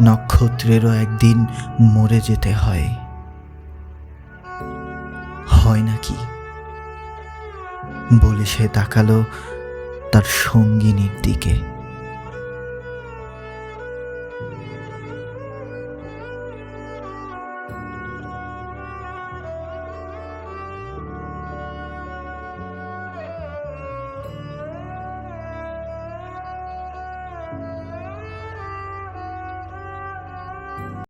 নক্ষত্রেরও একদিন মরে যেতে হয়। হয় নাকি? বলে সে তাকালো তার সঙ্গিনীর দিকে।